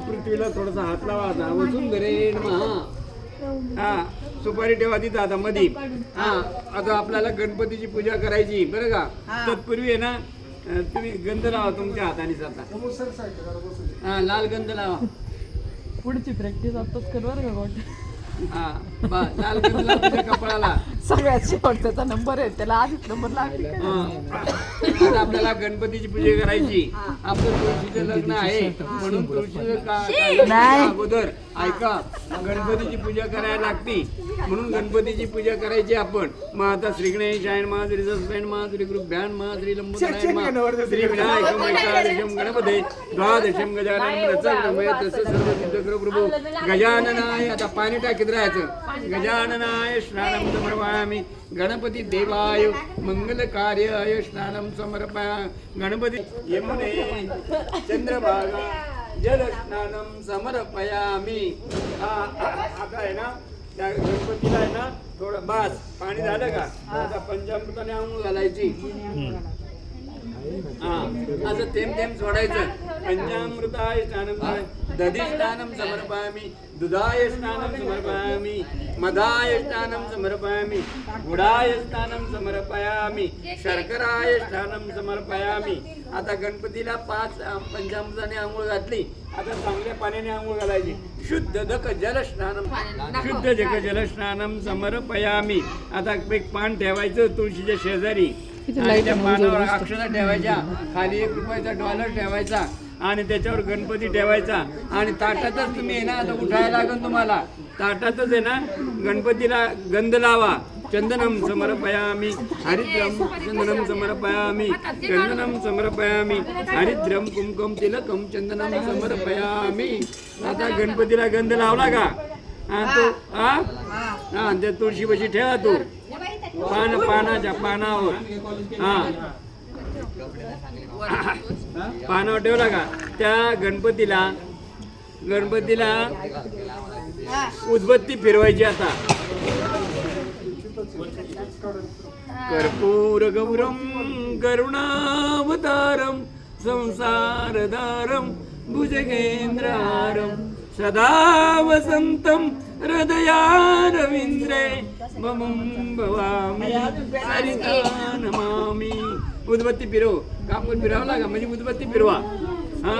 पृथ्वीला थोडासा हात लावायचा वसून धरेन महा हा सुपारी ठेवा तिथं आता मधी. हा आता आपल्याला गणपतीची पूजा करायची बरं का? तत्पूर्वी आहे ना तुम्ही गंध लावा तुमच्या हाताने आता हा लाल गंध लावा. पुढची प्रॅक्टिस आताच कर बरं का गोट हा बा लाल गंध लावा तुझ्या कपाळाला सगळ्यात शेवट त्याचा नंबर आहे त्याला आधीच नंबर लागते. आपल्याला गणपतीची पूजा करायची. आपलं तुळशीचं लग्न आहे. म्हणून तुळशीचं का- अगोदर ऐका गणपतीची पूजा करायला लागती. म्हणून गणपतीची पूजा करायची आपण. मग आता श्री गणेश शायन मा श्री सस्पेंड मा श्री ग्रुप भ्यान मा श्री विनायक मैकादशम गणपते द्वादशम गजानन तसे सर्व प्रभू. गजाननाय आता पाणी टाकीत राहायचं. गजाननाय स्नानम समर्पयामी. गणपती देवाय मंगल कार्याय स्नानम समर्पया. गणपती यमुने चंद्रभागा स्नानम समर्पयामी. आता आहे ना? त्या गणपतीला आहे ना थोडं बास पाणी झालं का? आता पंचामृताने आंघोळ घालायची. हा असं थेंब थेंब सोडायचं. पंचामृताय स्नानम दधी स्नानम समर्पयामी दुधाय स्नानम समर्पयामी मदाय स्नानम समर्पयामी गुडाय स्नानम समर्पयामी शर्कराय स्नानम समर्पयामी. आता गणपतीला पाच पंचामृताने आंघोळ घातली आता चांगल्या पाण्याने आंघोळ घालायची. शुद्ध दक जल स्नानम शुद्ध जग जल स्नानम समर्पयामी. आता एक पान ठेवायचं तुळशीच्या शेजारी. आणि त्या पानावर अक्षता ठेवायच्या खाली एक रुपयाचा डॉलर ठेवायचा. आणि त्याच्यावर गणपती ठेवायचा. आणि ताटातच तुम्ही आहे ना आता उठायला लागेल तुम्हाला. ताटातच आहे ना गणपतीला गंध लावा. चंदनम समर्पयामी हरिद्रम चंदनम समर्पयामी चंदनम समर्पयामी हरिद्रम कुमकुम तिलकम चंदनम समर्पयामी. आता गणपतीला गंध लावला का? हा तो हा? हा त्या तुळशीपाशी ठेवा तो. पान पानाच्या पानावर. हा. पानावर ठेवला का? त्या गणपतीला गणपतीला उदबत्ती फिरवायची आता. कर्पूर गौरम करुणावतारम संसारदारम भुजगेंद्रारम सदा वसंतम हृदयारविंद्रे मम भवामी सरिता नमामी उदबत्ती फिरव कापूर फिरवला का म्हणजे उदबत्ती फिरवा हा?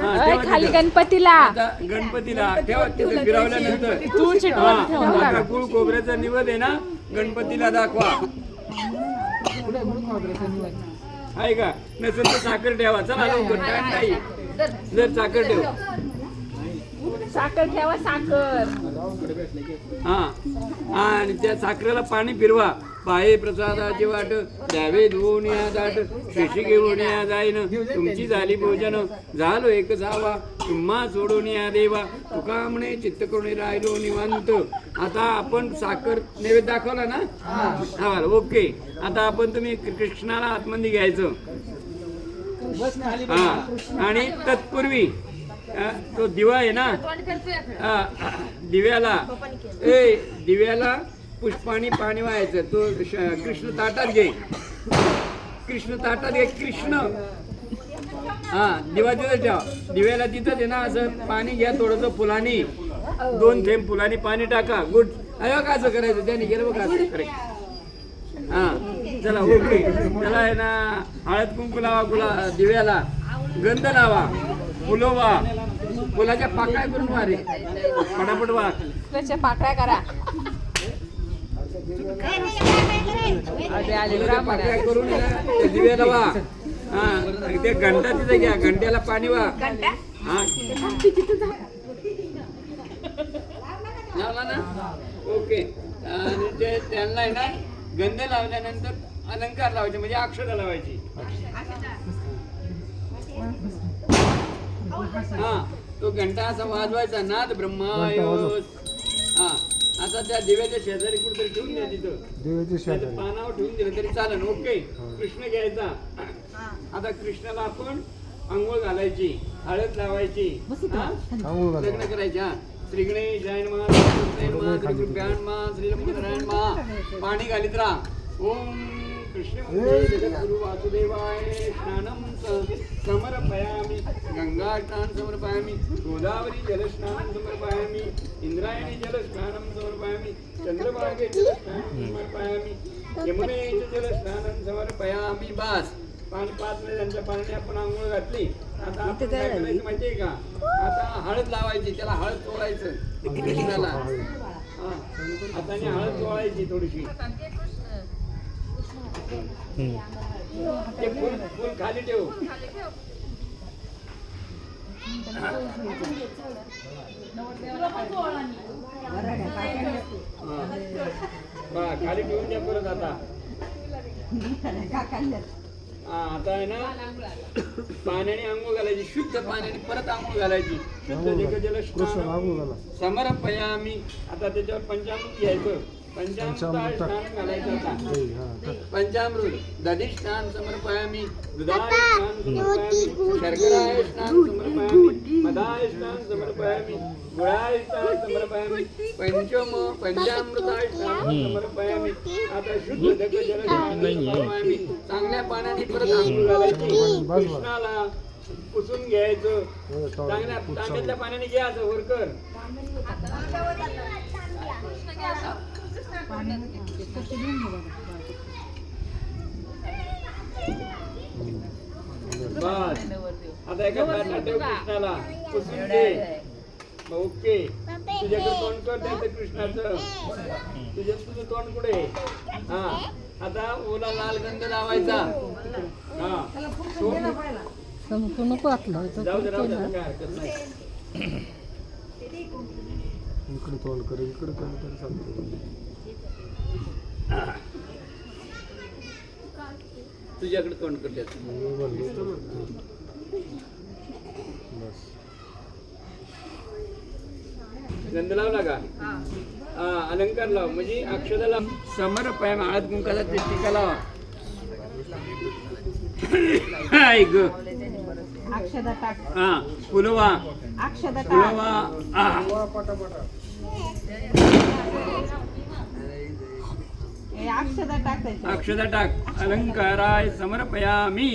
हा, खाली. गणपतीला. आता गणपतीला ठेवा तिथे फिरवल्यानंतर तुळशी हा, ठेवा, ठेवा. आता गुळ खोबऱ्याचा निवद आहे ना गणपतीला दाखवा. आहे का? नसेल तर साखर ठेवा. चला लवकर टाइम नाही. जर साखर ठेव. साखर ठेवा साखर. हा. आणि त्या साखरेला पाणी फिरवा पाये प्रसादाची वाट द्यावे धुवून या दाट शेशी घेऊन या जाईन. तुमची झाली भोजन झालो एक जावा तुम्हा सोडून या देवा. तुका म्हणे चित्त करून राहिलो निवांत. आता आपण साखर नैवेद्य दाखवला ना? हा ओके. आता आपण तुम्ही कृष्णाला आतमध्ये घ्यायचं. हा आणि तत्पूर्वी तो दिवा आहे ना? दिव्याला. ए दिव्याला पुष्पाणी पाणी व्हायचं. तो श- कृष्ण ताटात घे. कृष्ण ताटात घे. कृष्ण. हा दिवा तिथं ठेवा. दिव्याला तिथं आहे ना असं पाणी घ्या थोडंसं फुलानी. दोन थेंब फुलानी पाणी टाका. गुड. अयो का असं करायचं? त्याने गेलं बघा असं? हा चला ओके. चला आहे ना हळद कुंकू लावा गुला दिव्याला. गंध लावा. फुलोवा फुलाच्या पाकळ्या करून मारे पटापट वार पाकळ्या करा अरे आले फुलाच्या पाकळ्या करून दिव्याला वा. हा ते घंटा तिथे घ्या. घंट्याला पाणी वा. हा. लावला ना? ओके. आणि ते त्यांना आहे ना गंध लावल्यानंतर अलंकार लावायचे म्हणजे अक्षता लावायची. हा तो घंटा असा वाजवायचा. नाद ब्रह्माय हा. आता त्या दिव्याच्या शेजारी कुठेतरी ठेवून द्या तिथं. देवाची नाहीतर पानावर ठेवून दिलं तरी चालेल. ओके. कृष्ण घ्यायचा. आता कृष्णाला आपण आंघोळ घालायची हळद लावायची. हा? आंघोळ घालायची. लग्न करायचे हा. श्री गणेश जैन मा श्री कृष्ण मा श्री मा पाणी घालीत राहा. ओम जगद्गुरु वासुदेवाय स्नानं समर्पयामि। गङ्गास्नानं समर्पयामि। गोदावरी जलस्नानं समर्पयामि। इंद्रायणी जलस्नानं समर्पयामि। चंद्रभागे जलस्नानं समर्पयामि। यमुने च जलस्नानं समर्पयामि। बास। पाच पाच मिनिटांच्या पाण्याने आपण आंघोळ घातली. आता आपण काय करायचं माहितीये का? आता हळद लावायची त्याला हळद चोळायचं कृष्णाला. हाताने हळद चोळायची थोडीशी. फुल खाली ठेव खाली ठेवून द्या परत आता आता आहे ना पाण्याने आंघोळ घालायची शुद्ध पाण्याने परत आंघोळ घालायची शुद्ध जगजल समर्पयामी आता त्याच्यावर पंचामृत घ्यायचं पंचामृत पंचामृत. दधी स्नान समर्पयामी. दुधाय स्नान समर्पयामी शर्कराय स्नान समर्पयामी. मदाय स्नान समर्पयामी. गुळाय स्नान समर्पयामी. पंचम पंचामृताय स्नान समर्पयामी. आता शुद्ध जल समर्पयामी चांगल्या पाण्याने परत आंघोळ घालायची कृष्णाला पुसून घ्यायचं. चांगल्या तांब्यातल्या पाण्याने आता एका कृष्णाला. पुसून दे. ओके. तुझ्याकडे तोंड कर द्यायचं कृष्णाचं. तुझ्या तुझं तोंड कुठे आहे? हा. आता ओला लाल गंध लावायचा. हा. तो- तू नको आतलं जाऊ दे राहू दे काय हरकत नाही. इकडे तोंड कर इकडे तोंड कर चालतं तुझ्याकडे तोंड कर द्यायचं मी म्हणलो होतो ना. बस गंध लावला का? हा अलंकार लाव. म्हणजे अक्षदा लाव. समर्पयाम हळद कुंकाचा ते टिका लावा. ऐक ग. अक्षदा टाक हा फुलवा. अक्षदा टाक फुलवा. अक्षदा टाक त्याच्यात अक्षदा टाक. अलंकाराय समर्पयामी.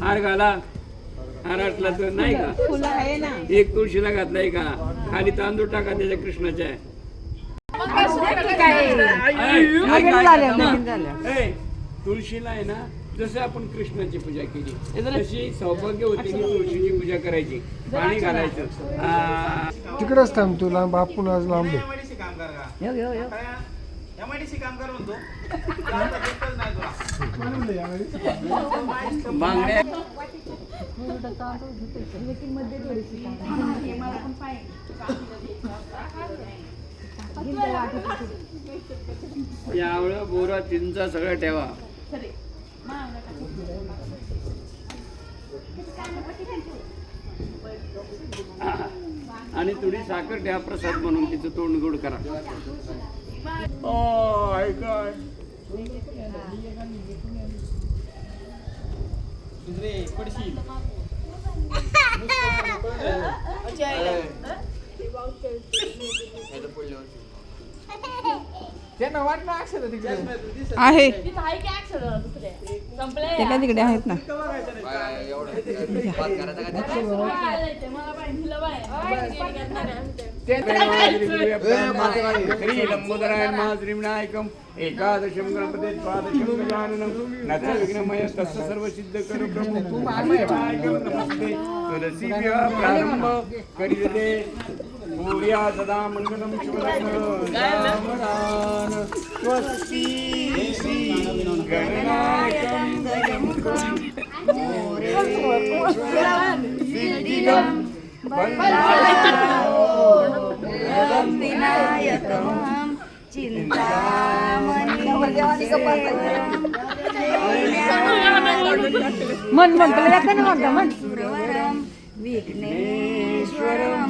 हार घाला. हार असला तर नाही का? फुलं आहे ना. एक तुळशीला घातलाय का? खाली तांदूळ टाका त्याच्या कृष्णाच्या तुळशीला आहे ना जसं आपण कृष्णाची पूजा केली तशी सौभाग्यवतीने तुळशीची पूजा करायची. पाणी घालायचं. तिकडेच थांब तू लांब आपण आज लांब आहे. एमआयडीसी काम कर का? एमआयडीसी काम कर म्हणतो. आता भेटतच नाही तुला. बांगड्या. यावळं बोरा चिंचा सगळं ठेवा. आणि थोडी साखर ठेवा प्रसाद म्हणून तिचं तोंड गोड करा. ओ ऐका दुसरे पडशील. त्यांना वाटलं अक्षर तिकडे. आहे. ते काय तिकडे आहेत ना. श्री लंबोदरायण महाश्रीविनायकम एकादशम गणपती द्वादशम गजाननम. नच विघ्नमय तस्य सर्व सिद्ध कर प्रभु. महाविनायकम नमस्ते. तुलसी विवाह प्रारंभ. करीते पूर्या सदा मंगलम शुभम रामदान स्वस्ती श्री गणनायकम गजमुखम मोरेश्वरम सिद्धिदम विनायकं मन ना म्हणता मन. चिन्तामणिवरं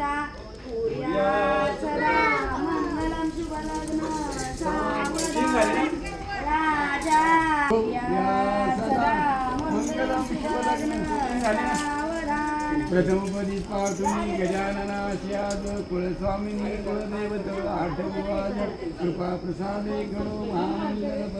समुद्र सहिता सदा मंगलम शुभलग्न सावधान राजा। सदा मंगलम शुभलग्न सावधान। प्रथमपदी पाठुनी गजाननास्याद कुलस्वामिनी कुलदेवत आठवाद कृपा प्रसादे गणो महामंगल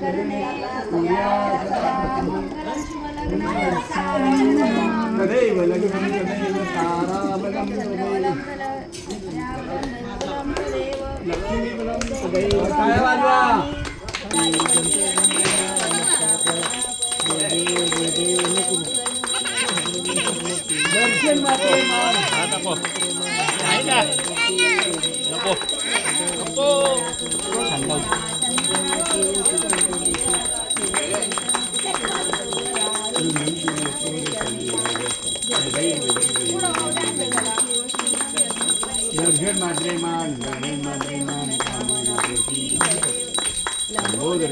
करणे सूर्या सदा मंगलम शुभलग्न सावधान तदैव लग्नं तदैव ताराबलं तदैव लक्ष्मीबलं तदैव काय वाजवा दर्शन माते मान दर्शन मात्रे मान दर्शन मात्रे मान कामना प्रती लंबोदर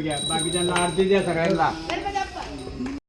घ्या. बाकीच्यांना आरती द्या सगळ्यांना.